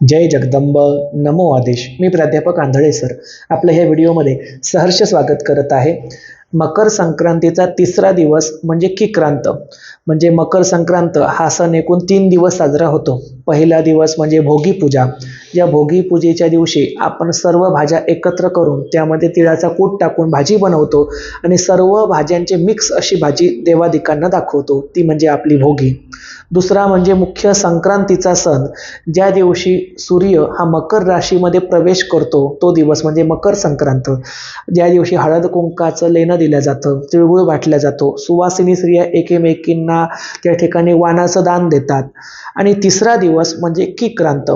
जय जगदंब. नमो आदेश. मी प्राध्यापक आंधळे सर आपलं ह्या व्हिडिओमध्ये सहर्ष स्वागत करत आहे. मकर संक्रांतीचा तिसरा दिवस म्हणजे किक्रांत. म्हणजे मकर संक्रांत हा सण एकूण तीन दिवस साजरा होतो. पहिला दिवस म्हणजे भोगी पूजा. या भोगी पूजेच्या दिवशी आपण सर्व भाज्या एकत्र करून त्यामध्ये तिळाचा कूट टाकून भाजी बनवतो आणि सर्व भाज्यांचे मिक्स अशी भाजी देवादिकांना दाखवतो. ती म्हणजे आपली भोगी. दुसरा म्हणजे मुख्य संक्रांतीचा सण. ज्या दिवशी सूर्य हा मकर राशीमध्ये प्रवेश करतो तो दिवस म्हणजे मकर संक्रांत. ज्या दिवशी हळद कुंकाचं लेणं दिलं जातं तिळगुळ वाटल्या जातो सुवासिनी स्त्रिया एकमेकींना त्या ठिकाणी वाणाचं दान देतात. आणि तिसरा दिवस म्हणजे किक्रांत.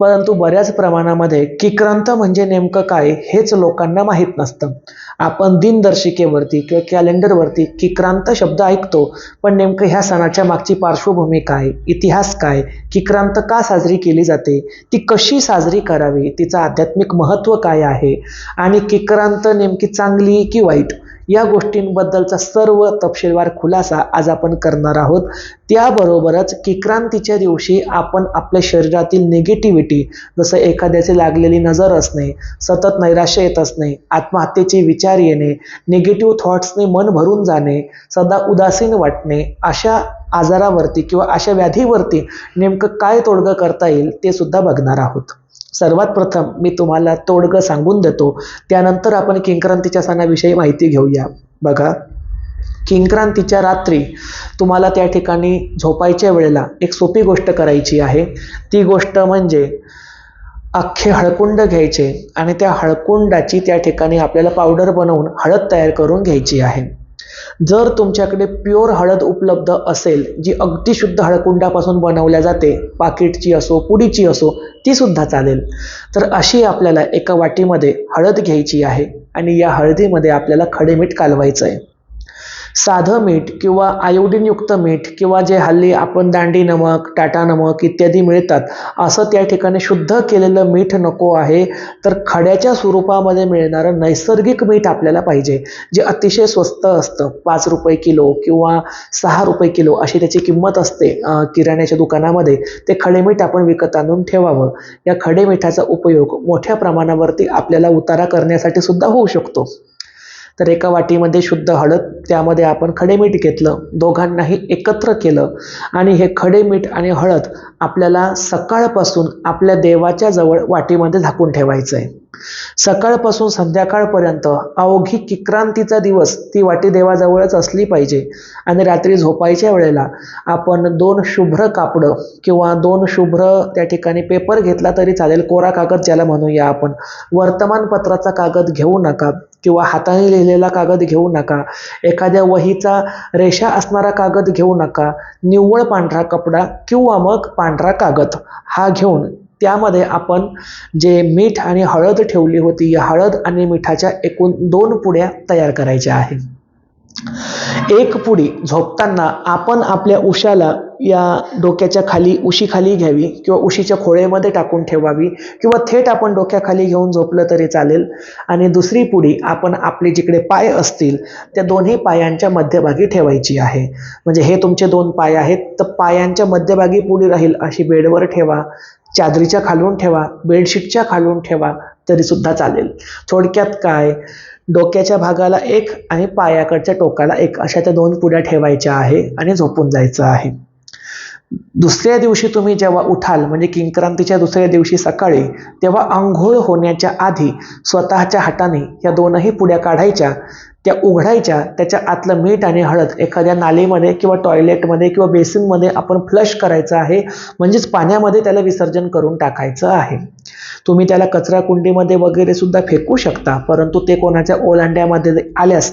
परंतु बऱ्याच प्रमाणामध्ये किक्रांत म्हणजे नेमकं काय हेच लोकांना माहीत नसतं. आपण दिनदर्शिकेवरती किंवा कॅलेंडरवरती किक्रांत शब्द ऐकतो पण नेमकं ह्या सणाच्या मागची पार्श्वभूमी काय इतिहास काय किक्रांत का साजरी केली जाते ती कशी साजरी करावी तिचं आध्यात्मिक महत्त्व काय आहे आणि किक्रांत नेमकी चांगली की वाईट या गोष्टींबद्दलचा सर्व तपशीलवार खुलासा आज आपण करणार आहोत. त्याबरोबरच किक्रांतीच्या दिवशी आपण आपल्या शरीरातील निगेटिव्हिटी जसं एखाद्याची लागलेली नजर असणे सतत नैराश्य येत असणे आत्महत्येचे विचार येणे निगेटिव्ह थॉट्सने मन भरून जाणे सदा उदासीन वाटणे अशा आजारावरती किंवा अशा व्याधीवरती नेमकं काय तोडगं करता येईल ते सुद्धा बघणार आहोत. सर्वात प्रथम मी तुम्हाला तोडगं सांगून देतो. त्यानंतर आपण किंक्रांतीच्या सणाविषयी माहिती घेऊया. बघा. किंक्रांतीच्या रात्री तुम्हाला त्या ठिकाणी झोपायच्या वेळेला एक सोपी गोष्ट करायची आहे. ती गोष्ट म्हणजे अख्खे हळकुंड घ्यायचे आणि त्या हळकुंडाची त्या ठिकाणी आपल्याला पावडर बनवून हळद तयार करून घ्यायची आहे. जर तुमच्याकडे प्युअर हळद उपलब्ध असेल जी अगदी शुद्ध हळकुंडापासून बनवल्या जाते पाकिटची असो पुडीची असो ती सुद्धा चालेल. तर अशी आपल्याला एका वाटीमध्ये हळद घ्यायची आहे आणि या हळदीमध्ये आपल्याला खडे मीठ कालवायचं आहे साधं मीठ किंवा आयोडीनयुक्त मीठ किंवा जे हल्ली आपण दांडी नमक टाटा नमक इत्यादी मिळतात असं त्या ठिकाणी शुद्ध केलेलं मीठ नको आहे तर खड्याच्या स्वरूपामध्ये मिळणारं नैसर्गिक मीठ आपल्याला पाहिजे जे अतिशय स्वस्त असतं. पाच रुपये किलो किंवा सहा रुपये किलो अशी त्याची किंमत असते किराण्याच्या दुकानामध्ये. ते खडे मीठ आपण विकत आणून ठेवावं. या खडे मिठाचा उपयोग मोठ्या प्रमाणावरती आपल्याला उतारा करण्यासाठी सुद्धा होऊ शकतो. तर एका वाटीमध्ये शुद्ध हळद त्यामध्ये आपण खडे मीठ घेतलं दोघांनाही एकत्र केलं. आणि हे खडे मीठ आणि हळद आपल्याला सकाळपासून आपल्या देवाच्या जवळ वाटीमध्ये झाकून ठेवायचं आहे सकाळपासून संध्याकाळपर्यंत अवघी किक्रांतीचा दिवस ती वाटी देवाजवळच असली पाहिजे. आणि रात्री झोपायच्या वेळेला आपण दोन शुभ्र कापडं किंवा दोन शुभ्र त्या ठिकाणी पेपर घेतला तरी चालेल कोरा कागद ज्याला म्हणूया आपण. वर्तमानपत्राचा कागद घेऊ नका. किंवा हाताने लिहिलेला कागद घेऊ नका. एखाद्या वहीचा रेषा असणारा कागद घेऊ नका. निव्वळ पांढरा कपडा किंवा मग पांढरा कागद. हा घेऊन त्यामध्ये आपण जे मीठ आणि हळद ठेवली होती या हळद आणि मिठाच्या एकूण दोन पुड्या तयार करायच्या आहे एक पुडी झोपताना आपण आपल्या उशाला या डोक्याच्या खाली उशीखाली घ्यावी किंवा उशीच्या खोळेमध्ये टाकून ठेवावी किंवा थेट आपण डोक्याखाली घेऊन झोपलं तरी चालेल. आणि दुसरी पुडी आपण आपले जिकडे पाय असतील त्या दोन्ही पायांच्या मध्यभागी ठेवायची आहे. म्हणजे हे तुमचे दोन पाय आहेत तर पायांच्या मध्यभागी पुडी राहील अशी बेडवर ठेवा चादरीच्या खालून ठेवा बेडशीटच्या खालून ठेवा तरीसुद्धा चालेल. थोडक्यात काय? डोक्याच्या भागाला एक आणि पायाकडच्या टोकाला एक अशा त्या दोन पुड्या ठेवायच्या आहे आणि झोपून जायचं आहे. दुसऱ्या दिवशी तुम्ही जेव्हा उठाल म्हणजे किंक्रांतीच्या दुसऱ्या दिवशी सकाळी तेव्हा आंघोळ होण्याच्या आधी स्वतःच्या हाताने या दोनही पुड्या काढायच्या. त्या उघडायच्या त्याच्या आतलं मीठ आणि हळद एखाद्या नालीमध्ये किंवा टॉयलेटमध्ये किंवा बेसिनमध्ये आपण फ्लश करायचं आहे म्हणजेच पाण्यामध्ये त्याला विसर्जन करून टाकायचं आहे. तुम्ही त्याला कचरा कुंडीमध्ये वगैरे सुद्धा फेकू शकता परंतु ते कोणाच्या ओलांड्यामध्ये आल्यास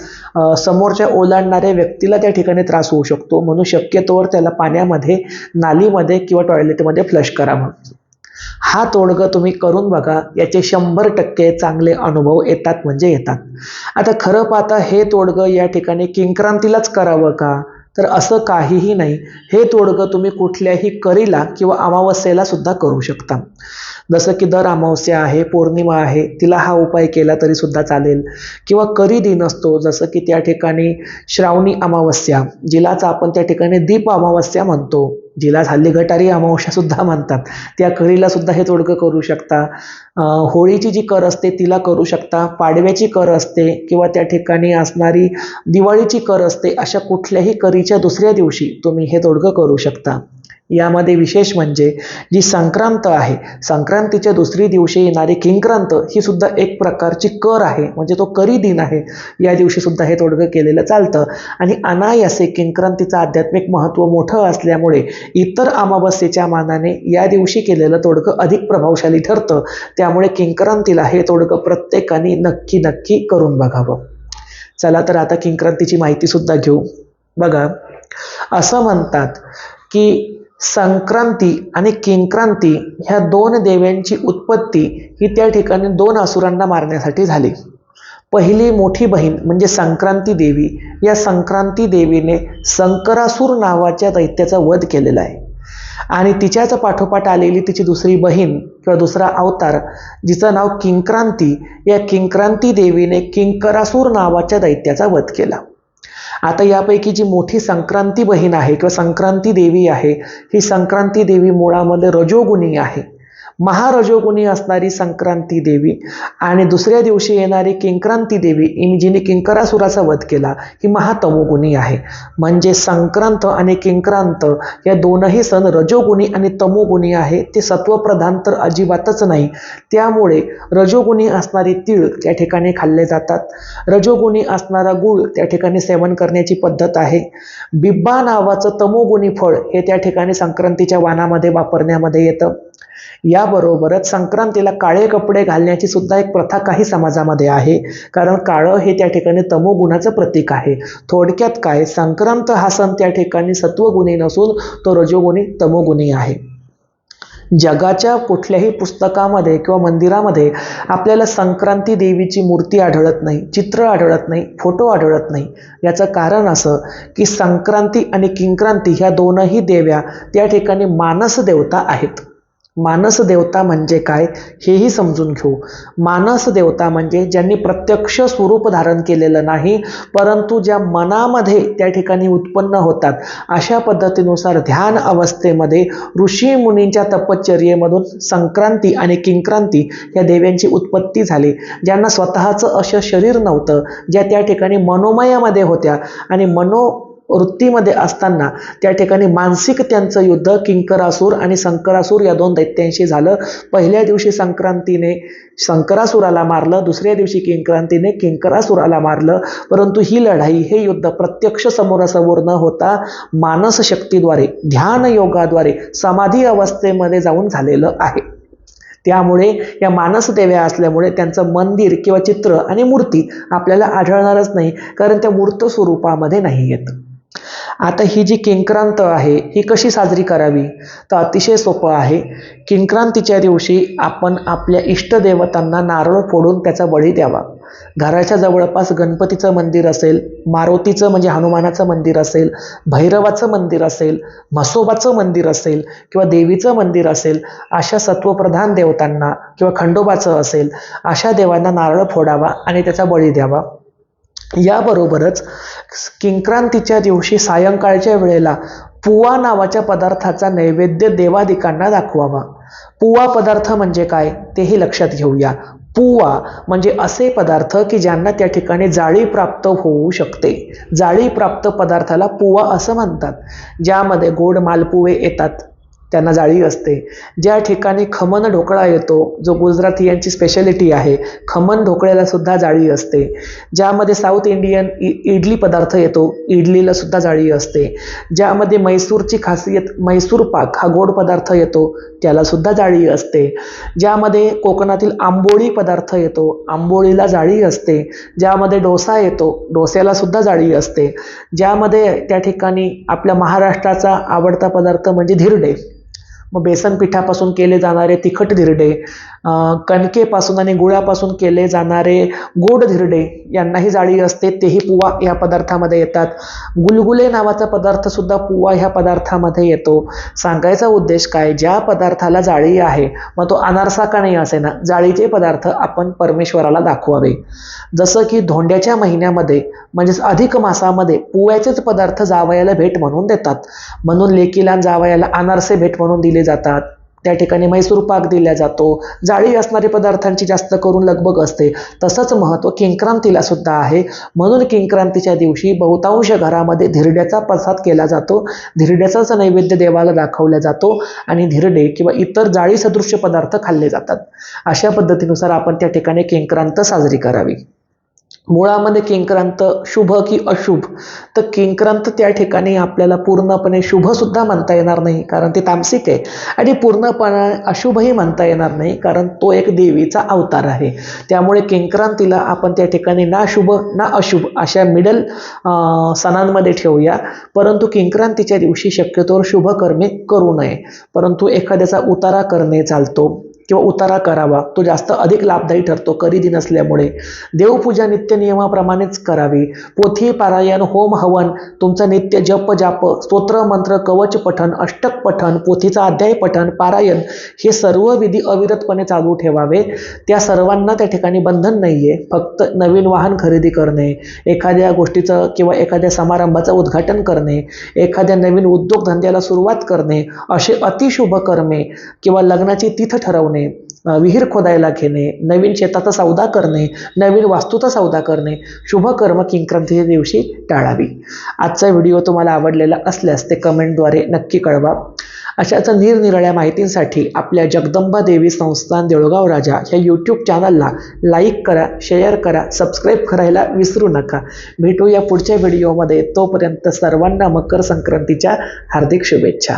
समोरच्या ओलांडणाऱ्या व्यक्तीला त्या ठिकाणी त्रास होऊ शकतो. म्हणून शक्यतोवर त्याला पाण्यामध्ये नालीमध्ये किंवा टॉयलेटमध्ये फ्लश करावं हा तोडगं तुम्ही करून बघा याचे शंभर टक्के चांगले अनुभव येतात म्हणजे येतात. आता खरं पाहता हे तोडगं या ठिकाणी किंक्रांतीलाच करावं का? तर असं काहीही नाही. हे तोडगं तुम्ही कुठल्याही करीला किंवा अमावस्येला सुद्धा करू शकता. जसं की दर अमावस्या आहे पौर्णिमा आहे तिला हा उपाय केला तरी सुद्धा चालेल. किंवा करी दिन असतो जसं की त्या ठिकाणी श्रावणी अमावस्या जिलाच आपण त्या ठिकाणी दीप अमावस्या म्हणतो. जिला झाली गटारी अमावस्या सुद्धा म्हणतात. त्या करीला सुद्धा हे तोडकं करू शकता. होळीची जी कर असते तिला करू शकता. पाडव्याची कर असते किंवा त्या ठिकाणी असणारी दिवाळीची कर असते अशा कुठल्याही करीच्या दुसऱ्या दिवशी तुम्ही हे तोडकं करू शकता. यामध्ये विशेष म्हणजे जी संक्रांत आहे संक्रांतीच्या दुसरी दिवशी येणारी किंक्रांत ही सुद्धा एक प्रकारची कर आहे म्हणजे तो करी दिन आहे. या दिवशी सुद्धा हे तोडगं केलेलं चालतं. आणि अनायासे किंक्रांतीचं आध्यात्मिक महत्त्व मोठं असल्यामुळे इतर अमावस्येच्या मानाने या दिवशी केलेलं तोडगं अधिक प्रभावशाली ठरतं. त्यामुळे किंक्रांतीला हे तोडगं प्रत्येकाने नक्की नक्की करून बघावं. चला तर आता किंक्रांतीची माहिती सुद्धा घेऊ. बघा असं म्हणतात की संक्रांती आणि किंक्रांती ह्या दोन देव्यांची उत्पत्ती ही त्या ठिकाणी दोन असुरांना मारण्यासाठी झाली. पहिली मोठी बहीण म्हणजे संक्रांती देवी या संक्रांती देवीने संकरासूर नावाच्या दैत्याचा वध केलेला आहे. आणि तिच्याच पाठोपाठ आलेली तिची दुसरी बहीण किंवा दुसरा अवतार जिचं नाव किंक्रांती या किंक्रांती देवीने किंकरासूर नावाच्या दैत्याचा वध केला. आता यापैकी जी मोठी संक्रांती बहीण आहे किंवा संक्रांती देवी आहे ही संक्रांती देवी मुळामध्ये रजोगुणी आहे. महारजोगुणी असणारी संक्रांती देवी आणि दुसऱ्या दिवशी येणारी किंक्रांती देवी इन जिने किंकरासुराचा वध केला ही महातमोगुणी आहे. म्हणजे संक्रांत आणि किंक्रांत या दोनही सण रजोगुणी आणि तमोगुणी आहे. ते सत्वप्रधान तर अजिबातच नाही. त्यामुळे रजोगुणी असणारी तीळ त्या ठिकाणी खाल्ले जातात. रजोगुणी असणारा गुळ त्या ठिकाणी सेवन करण्याची पद्धत आहे. बिब्बा नावाचं तमोगुणी फळ हे त्या ठिकाणी संक्रांतीच्या वाणामध्ये वापरण्यामध्ये येतं. याबरोबरच संक्रांतीला काळे कपडे घालण्याची सुद्धा एक प्रथा काही समाजामध्ये आहे. कारण काळं हे त्या ठिकाणी तमोगुणाचं प्रतीक आहे. थोडक्यात काय? संक्रांत हा सण त्या ठिकाणी सत्वगुणी नसून तो रजोगुणी तमोगुणी आहे. जगाच्या कुठल्याही पुस्तकामध्ये किंवा मंदिरामध्ये आपल्याला संक्रांती देवीची मूर्ती आढळत नाही चित्र आढळत नाही फोटो आढळत नाही. याचं कारण असं की संक्रांती आणि किंक्रांती ह्या दोनही देव्या त्या ठिकाणी मानस देवता आहेत. मानस देवता म्हणजे काय हेही समजून घेऊ. मानस देवता म्हणजे ज्यांनी प्रत्यक्ष स्वरूप धारण केलेलं नाही परंतु ज्या मनामध्ये त्या ठिकाणी उत्पन्न होतात. अशा पद्धतीनुसार ध्यान अवस्थेमध्ये ऋषी मुनींच्या तपश्चर्येमधून संक्रांती आणि किंक्रांती या देव्यांची उत्पत्ती झाली ज्यांना स्वतःचं असं शरीर नव्हतं ज्या त्या ठिकाणी मनोमयामध्ये होत्या. आणि मनो वृत्तीमध्ये असताना त्या ठिकाणी मानसिक त्यांचं युद्ध किंकरासूर आणि संकरासूर या दोन दैत्यांशी झालं. पहिल्या दिवशी संक्रांतीने संकरासुराला मारलं दुसऱ्या दिवशी किंक्रांतीने किंकरासुराला मारलं. परंतु ही लढाई हे युद्ध प्रत्यक्ष समोरासमोर न होता मानस शक्तीद्वारे ध्यान योगाद्वारे समाधी अवस्थेमध्ये जाऊन झालेलं आहे. त्यामुळे या मानसदेव्या असल्यामुळे त्यांचं मंदिर किंवा चित्र आणि मूर्ती आपल्याला आढळणारच नाही कारण त्या मूर्त स्वरूपामध्ये नाही येत. आता ही जी किंक्रांत आहे ही कशी साजरी करावी? तर अतिशय सोपं आहे. किंक्रांतीच्या दिवशी आपण आपल्या इष्टदेवतांना नारळ फोडून त्याचा बळी द्यावा. घराच्या जवळपास गणपतीचं मंदिर असेल मारुतीचं म्हणजे हनुमानाचं मंदिर असेल भैरवाचं मंदिर असेल म्हसोबाचं मंदिर असेल किंवा देवीचं मंदिर असेल अशा सत्वप्रधान देवतांना किंवा खंडोबाचं असेल अशा देवांना नारळ फोडावा आणि त्याचा बळी द्यावा. याबरोबरच किंक्रांतीच्या दिवशी सायंकाळच्या वेळेला पुवा नावाच्या पदार्थाचा नैवेद्य देवादिकांना दाखवावा. पुवा पदार्थ म्हणजे काय तेही लक्षात घेऊया. पुवा म्हणजे असे पदार्थ की ज्यांना त्या ठिकाणी जाळी प्राप्त होऊ शकते. जाळी प्राप्त पदार्थाला पुवा असं म्हणतात. ज्यामध्ये गोड मालपुवे येतात. त्यांना जाळी असते. ज्या ठिकाणी खमन ढोकळा येतो जो गुजराती यांची स्पेशालिटी आहे खमन ढोकळ्याला सुद्धा जाळी असते. ज्यामध्ये साऊथ इंडियन इ इडली पदार्थ येतो इडलीला सुद्धा जाळी असते. ज्यामध्ये मैसूरची खासियत मैसूर पाक हा गोड पदार्थ येतो त्याला सुद्धा जाळी असते. ज्यामध्ये कोकणातील आंबोळी पदार्थ येतो आंबोळीला जाळी असते. ज्यामध्ये डोसा येतो डोस्याला सुद्धा जाळी असते. ज्यामध्ये त्या ठिकाणी आपल्या महाराष्ट्राचा आवडता पदार्थ म्हणजे धिरडे. मग बेसन पिठापासून केले जाणारे तिखट धिरडे कणकेपासून आणि गुळापासून केले जाणारे गोड धिरडे यांनाही जाळी असते तेही पुवा या पदार्थामध्ये येतात. गुलगुले नावाचा पदार्थ सुद्धा पुवा ह्या पदार्थामध्ये येतो. सांगायचा उद्देश काय? ज्या पदार्थाला जाळी आहे मग तो अनारसा का नाही असे ना? जाळीचे पदार्थ आपण परमेश्वराला दाखवावे. जसं की धोंड्याच्या महिन्यामध्ये म्हणजेच अधिक मासामध्ये पुव्याचेच पदार्थ जावयाला भेट म्हणून देतात. म्हणून लेकीला जावयाला अनारसे भेट म्हणून दिले जातात. त्या ठिकाणी मैसूर पाक दिला जातो. जाळी असणारे पदार्थांची जास्त करून लगबग असते. तसंच महत्त्व किंक्रांतीला सुद्धा आहे. म्हणून किंक्रांतीच्या दिवशी बहुतांश घरामध्ये धिरड्याचा प्रसाद केला जातो. धिरड्याचाच नैवेद्य देवाला दाखवला जातो आणि धिरडे किंवा इतर जाळी सदृश्य पदार्थ खाल्ले जातात. अशा पद्धतीनुसार आपण त्या ठिकाणी किंक्रांत साजरी करावी. मुळामध्ये किंक्रांत शुभ की अशुभ? तर किंक्रांत त्या ठिकाणी आपल्याला पूर्णपणे शुभसुद्धा म्हणता येणार नाही कारण ते तामसिक आहे. आणि पूर्णपणे अशुभही म्हणता येणार नाही कारण तो एक देवीचा अवतार आहे. त्यामुळे किंक्रांतीला आपण त्या ठिकाणी ना शुभ ना अशुभ अशा मिडल सणांमध्ये ठेवूया. परंतु किंक्रांतीच्या दिवशी शक्यतोवर शुभ कर्मे करू नये. परंतु एखाद्याचा उतारा करणे चालतो. किंवा उतारा करावा तो जास्त अधिक लाभदायी ठरतो खरेदी नसल्यामुळे देवपूजा नित्य नियमाप्रमाणेच करावी. पोथी पारायण होम हवन तुमचं नित्य जप जाप स्तोत्र मंत्र कवच पठण अष्टक पठण पोथीचा अध्याय पठण पारायण हे सर्व विधी अविरतपणे चालू ठेवावे. त्या सर्वांना त्या ठिकाणी बंधन नाही आहे फक्त नवीन वाहन खरेदी करणे एखाद्या गोष्टीचं किंवा एखाद्या समारंभाचं उद्घाटन करणे एखाद्या नवीन उद्योगधंद्याला सुरुवात करणे असे अतिशुभ कर्मे किंवा लग्नाची तिथं ठरवणे अ, विहीर खोदायला घेणे नवीन शेताचा सौदा करणे नवीन वास्तूचा सौदा करणे शुभकर्म किंक्रांतीच्या दिवशी टाळावी. आजचा व्हिडिओ तुम्हाला आवडलेला असल्यास ते कमेंटद्वारे नक्की कळवा. अशाच निरनिराळ्या माहितींसाठी आपल्या जगदंबा देवी संस्थान देऊळगाव राजा या यूट्यूब चॅनलला लाईक करा शेअर करा सबस्क्राईब करायला विसरू नका. भेटू या पुढच्या व्हिडिओमध्ये. तोपर्यंत सर्वांना मकर संक्रांतीच्या हार्दिक शुभेच्छा.